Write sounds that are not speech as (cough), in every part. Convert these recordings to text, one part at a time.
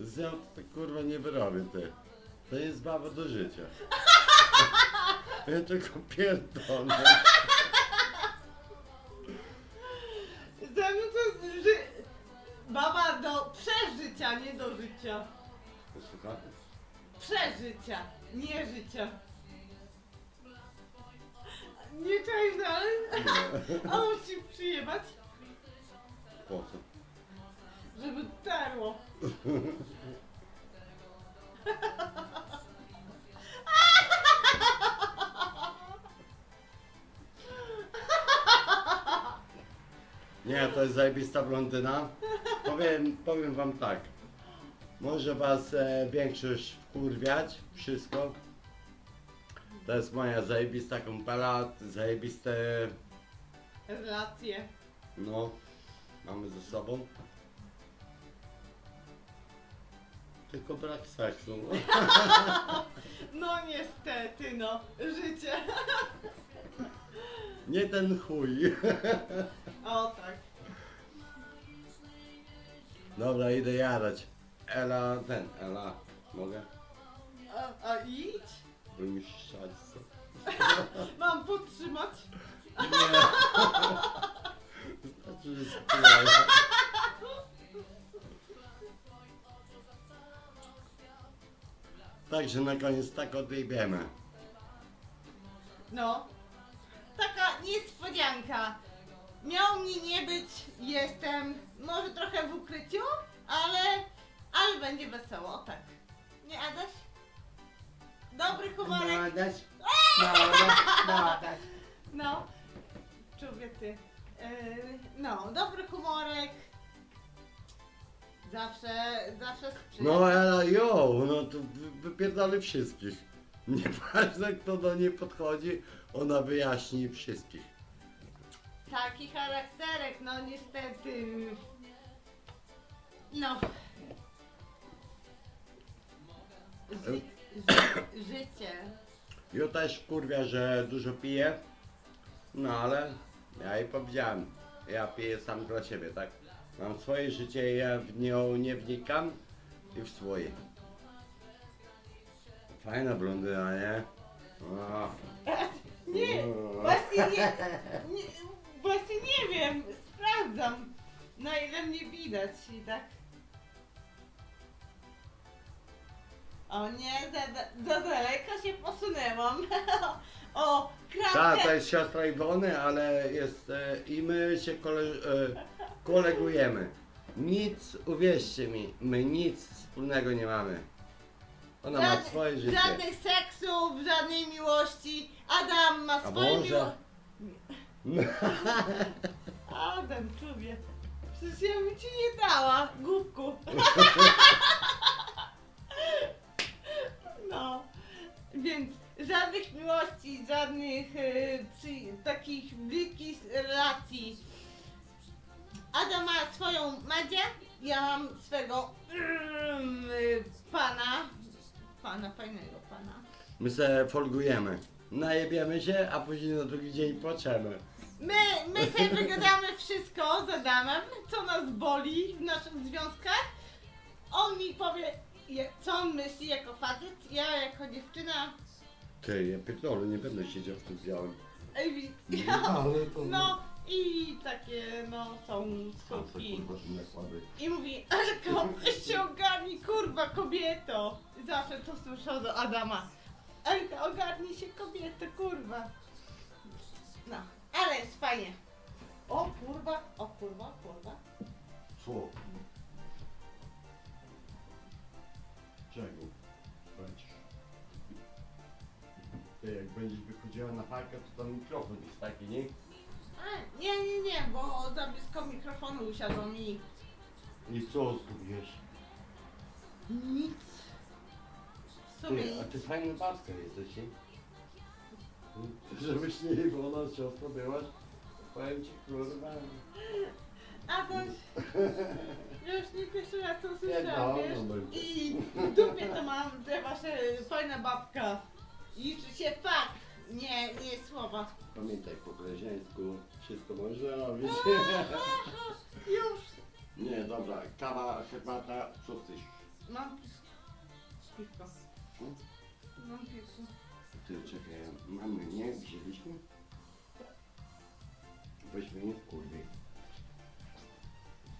Z nią to kurwa nie wyrobię ty. To jest baba do życia. Ja tylko pierdolę. Ze mną to jest ży... Baba do przeżycia, nie do życia. Przeżycia, nie życia. Nie czaisz dalej? A on ci przyjebać, Po co? żeby tarło. Nie, to jest zajebista blondyna. Powiem, powiem wam tak. Może was e, większość wkurwiać, wszystko. To jest moja zajebista kumpela, zajebiste, Relacje. no, mamy ze sobą. Tylko brak seksu. No (laughs) niestety, no. Życie. (laughs) Nie ten chuj. (laughs) O tak. Dobra, idę jarać. Ela, ten, Ela, mogę? A, a idź? Mi co. (laughs) Mam podtrzymać? Nie. Znaczy, że. Także na koniec tak odejmiemy. No. Taka niespodzianka. Miał mnie nie być, jestem może trochę w ukryciu, ale, ale będzie wesoło, tak. Nie Adaś? Dobry humorek. dać? (laughs) No. Człowiety. Yy, no, dobry humorek. Zawsze, zawsze sprzyja. No Ela, jo, no to wy- wszystkich. (laughs) Nieważne kto do niej podchodzi, ona wyjaśni wszystkich. Taki charakterek, no niestety. No. Ży, życie. Ja też kurwia, że dużo piję. No ale ja jej powiedziałem, ja piję sam dla siebie, tak? Mam swoje życie, ja w nią nie wnikam i w swoje. Fajna blondyna, nie? O. (laughs) Nie, właśnie nie, nie, właśnie nie wiem, sprawdzam na ile mnie widać i tak. O nie, za, za daleko się posunęłam. (laughs) O, Ta, to kratkę. jest siostra Iwony, ale jest e, i my się kole, e, kolegujemy. Nic, uwierzcie mi, my nic wspólnego nie mamy. Ona ma Żadnych- swoje życie. Żadnych seksów, żadnej miłości. Adam ma A swoje miłości. (laughs) Adam, człowiek. Przecież ja bym ci nie dała, głupku. (laughs) więc żadnych miłości, żadnych e, przy, takich bliskich relacji. Adam ma swoją Madzię, ja mam swego mm, y, pana. Pana, fajnego pana. My se folgujemy. Najebiemy się, a później na drugi dzień płaczemy. My, my sobie wygadamy wszystko z Adamem, co nas boli w naszych związkach. On mi powie, je- co on myśli jako facet, ja jako dziewczyna. Ty, ja pierdolę, nie będę siedział w tym białym. Ej, ale to... No i takie no są skutki. kurwa? I mówi, Elko, się ogarnij, kurwa kobieto. I zawsze to słyszę od Adama. Elka, ogarnij się kobieto, kurwa. No, ale jest fajnie. O kurwa, o kurwa, kurwa. Co? Czego? Będziesz. Ty, jak będziesz wychodziła na parkę, to tam mikrofon jest taki, nie? A, nie, nie, nie, bo za blisko mikrofonu usiadłam i I co zgubiłeś? nic. W sumie Ty, a nic. ty fajna babka jesteś, nie? Żebyś nie Iwona z siostrą byłaś, powiem ci kurwa. Adaś, ja już nie pierwszy raz to słyszałam, no, wiesz? no, będzie. I w dupie to mam te wasze fajna babka. Liczy się fakt, Nie, nie słowo. Pamiętaj, po koleżeńsku wszystko można robić. Już. Nie, dobra, kawa, herbata, co chcesz? Mam piwko. Hmm? Mam piwko. Ty, czekaj, mamy, nie? Wzięliśmy? Weźmy nie kurwy.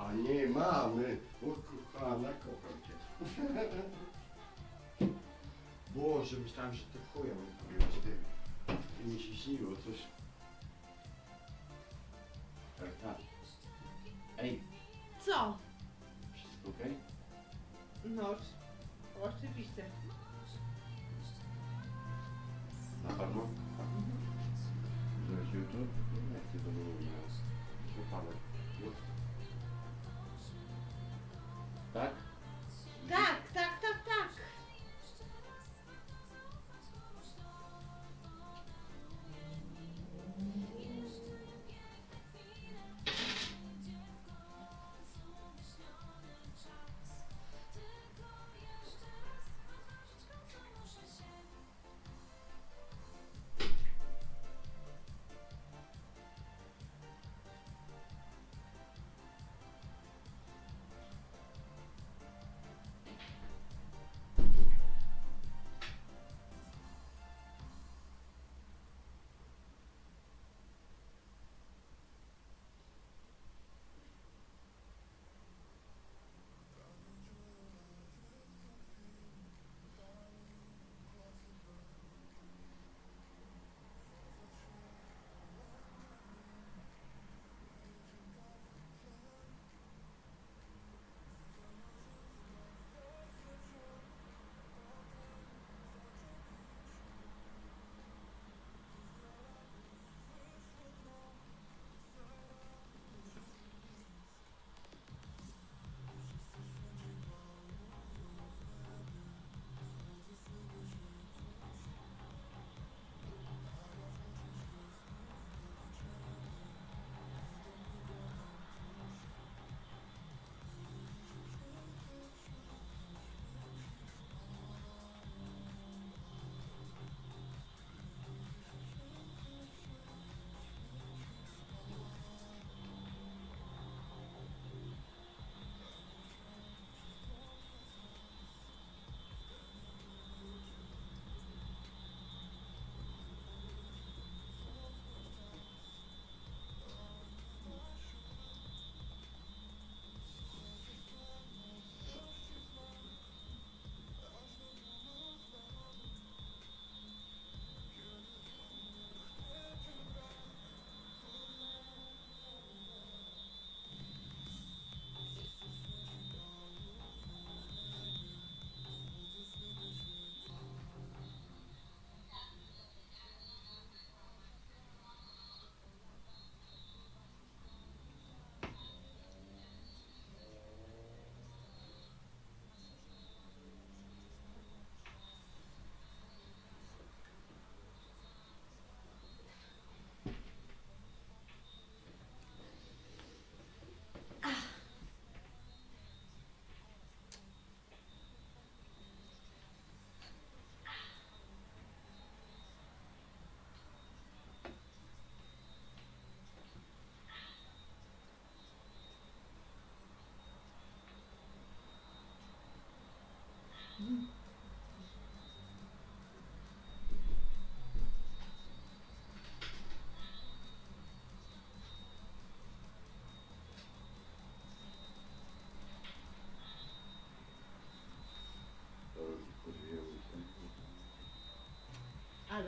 A nie, mamy! O kochana, kocham (laughs) cię. Boże, myślałem, że ty chuja mi powiesz, ty. I mi się śniło coś. Tak, tak. Ej, Co? wszystko okej? No, oczywiście. Na pewno? Żebyś YouTube? Nie chcę to nie miał. Słuchamy. Tak? Tak,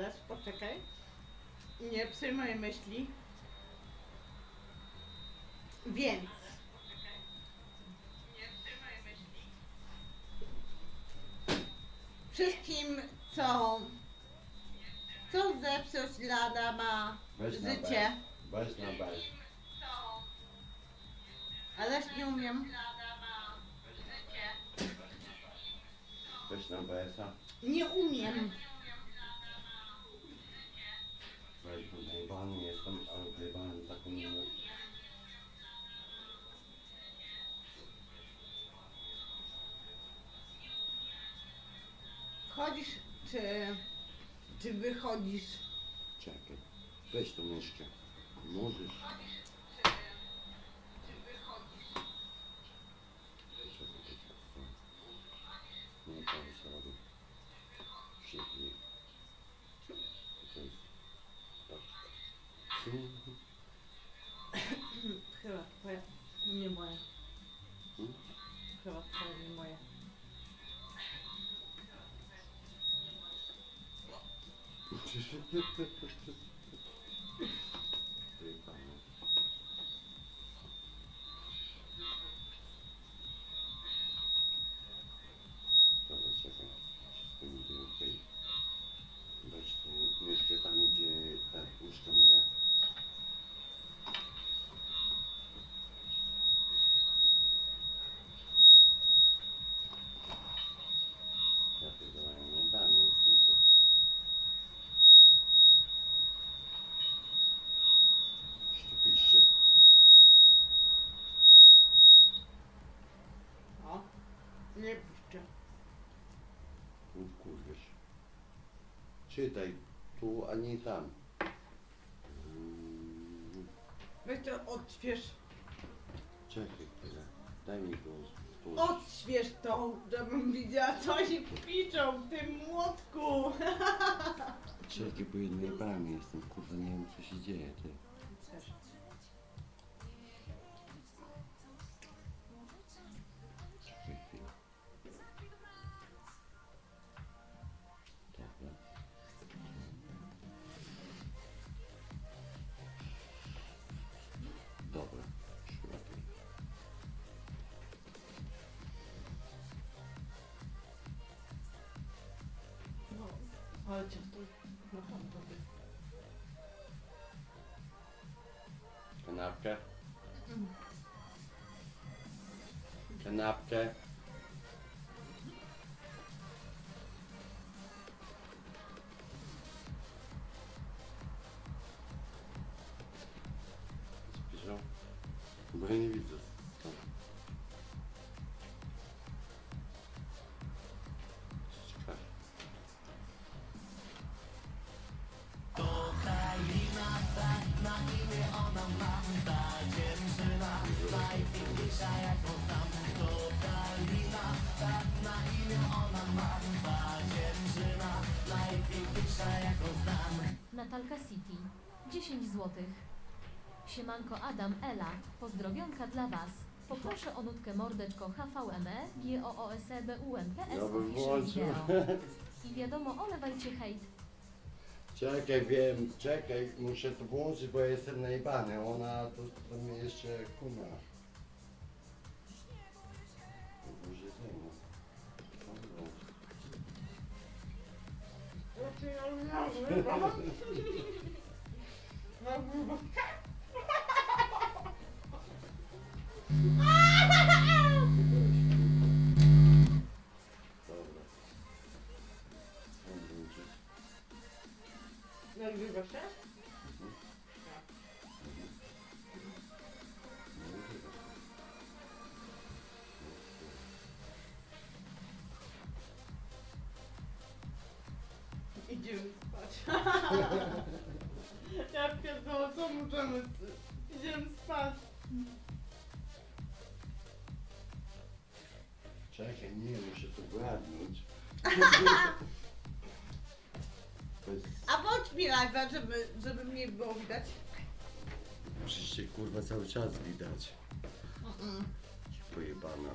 Adaś, poczekaj. Nie psuj moje myśli. Więc. Wszystkim, co, co zepsuć dla Adama Weź na życie. Weź na bel. Ależ nie umiem. Weź na. Nie umiem. Wchodzisz, czy, czy wychodzisz Czekaj. Weź tą myszkę. Możesz. Ty, panie. Dobra, czekaj. Wszystko mi było okej. Weź tu myszkę tam, gdzie ta puszka moja. Ja pierdolę, nie dany jestem to. Co tu pisze? O, nie piszcie. Tu kurwiesz. Czytaj, tu, a nie tam. Mm, Weź to odśwież. Czekaj chwilę. Daj mi tu. tu. Odśwież to, żebym widziała co oni piszą w tym młotku. (laughs) Czekaj, bo jednej bramie jestem, kurwa, nie wiem co się dzieje, ty. Cię tu na tamto. Kanapkę? Kanapkę? 10 zł. Siemanko Adam Ela, pozdrowionka dla Was. Poproszę o nutkę mordeczko HVME GOOSE BUMPS Ja bym Official włączył. Video. I wiadomo, olewajcie hejt. Czekaj, wiem, czekaj, muszę to włączyć, bo ja jestem najebany. Ona to, to mnie jeszcze kuma. Boże. Co włączyć? Znaczy, ja ja pierdolę, co możemy? Idziemy spać. Czekaj, nie, muszę to jest... A bądź mi live'a, żeby, żeby mnie było widać. Przecież się kurwa cały czas widać. Mm. Pojebana.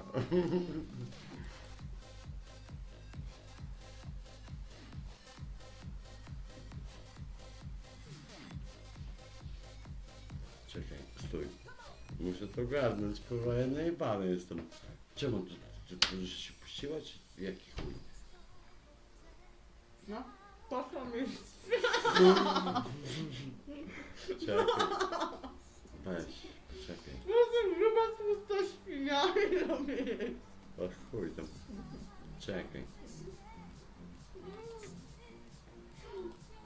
Stój. Muszę to ogarnąć, kurwa, ja najebany jestem. Czemu tu, tu, tu już się puściła, czy jaki chuj? No, poszłam już. Czekaj. Weź, czekaj. Jestem gruba to świnia i robię. O chuj tam. Czekaj.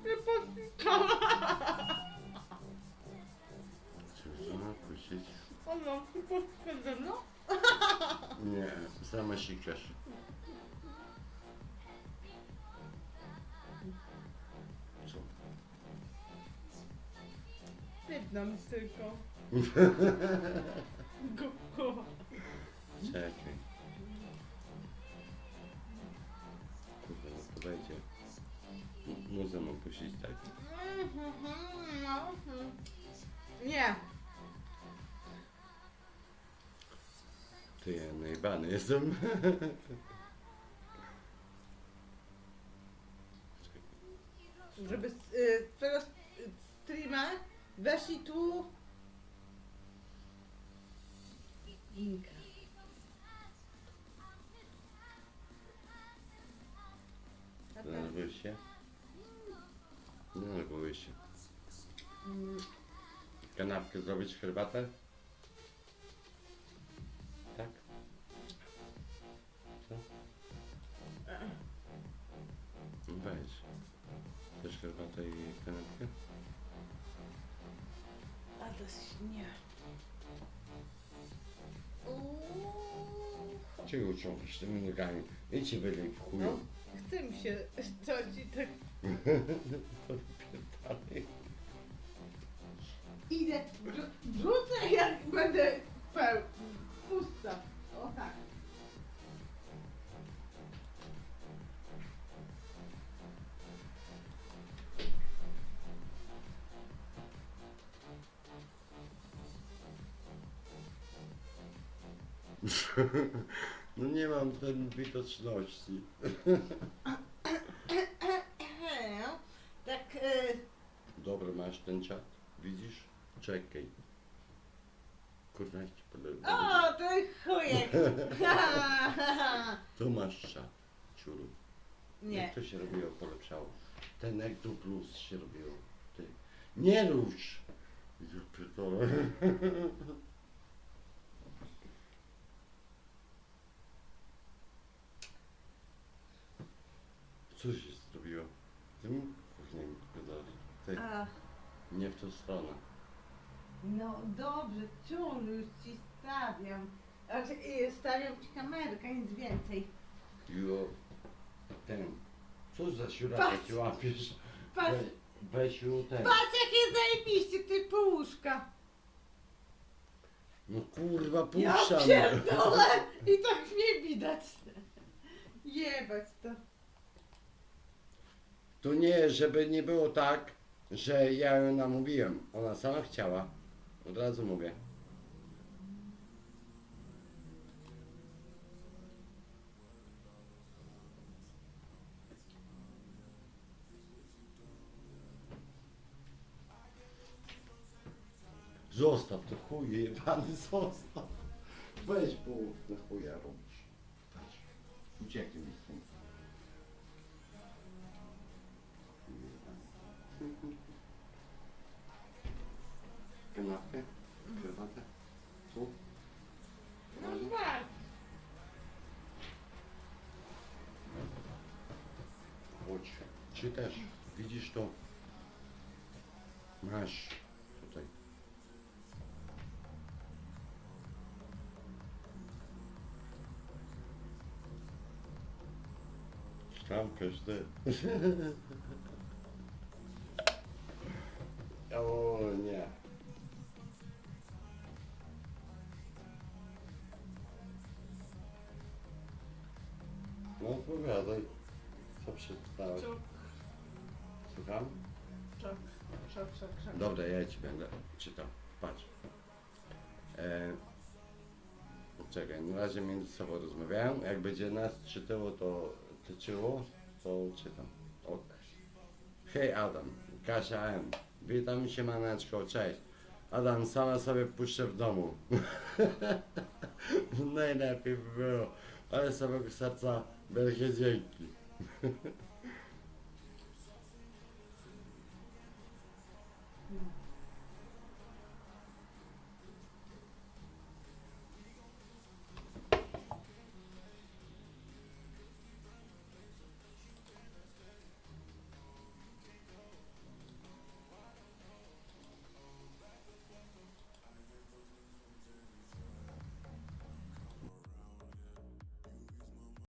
Nie posikała. Ona, ty posikać ze mną? Nie, sama sikasz. Co? znam tylko. Go- Czekaj. Kurde, no podejdzie. M- Muszę mu puścić, tak? Nie. Najebany jestem. Żeby z, y, z tego streama weszli tu. Inka. A tak, Denerwujesz się? Nie denerwuję się. mm, Kanapkę zrobić, herbatę? Uuu. Czego ciągniesz tymi nogami? Idźcie byli w chuju. No, chce mi się coś i tak (laughs) idę, wrzu- wrzucę jak będę peł, pusta. O tak. (laughs) No nie mam ten widoczności. (coughs) Tak, y, Dobra, masz ten czat? Widzisz? Czekaj. Kurwa, ci podam. o, ten chujek. (laughs) Tu masz czat, ciulu. Nie. Jak to się robiło, polepszało. Ten jak tu plus się robiło. Ty. Nie rusz! Ja pierdolę. (laughs) Co się zrobiło? Ty mi kuchnię mi podali. Ty, A, nie w tą stronę. no dobrze, ciul, już ci stawiam. Znaczy, y, stawiam ci kamerkę, nic więcej. Jo, ten. Co za siuraka Patrz. ci łapiesz? Patrz, We, weź ju ten. patrz jakie zajebiście, ty puszka. No kurwa, Ja puszczam. pierdolę! I tak mnie widać. Jebać to. To nie, żeby nie było tak, że ja ją namówiłem. Ona sama chciała. Od razu mówię. Zostaw to chuje, jebany zostaw. Weź, bo na chuja robisz. Ucieknij mi stąd. Kanapkę? Herbatę? Tu? No tak. Chodź. Czy też widzisz to? Masz tutaj. Szklankę, ty. O nie. Odpowiadaj. Co przeczytałeś? Czok, Słucham? czok, czok, czok, czok. Dobra, ja ci będę czytał. Patrz. E, czekaj, na razie między sobą rozmawiają. Jak będzie nas czytało, to tyczyło, to czytam. Ok. Hej Adam, Kasia M. Witam się maneczko, cześć. Adam, sama sobie puszczę w domu. (laughs) Najlepiej by było, ale z samego serca Melchizedek. (laughs)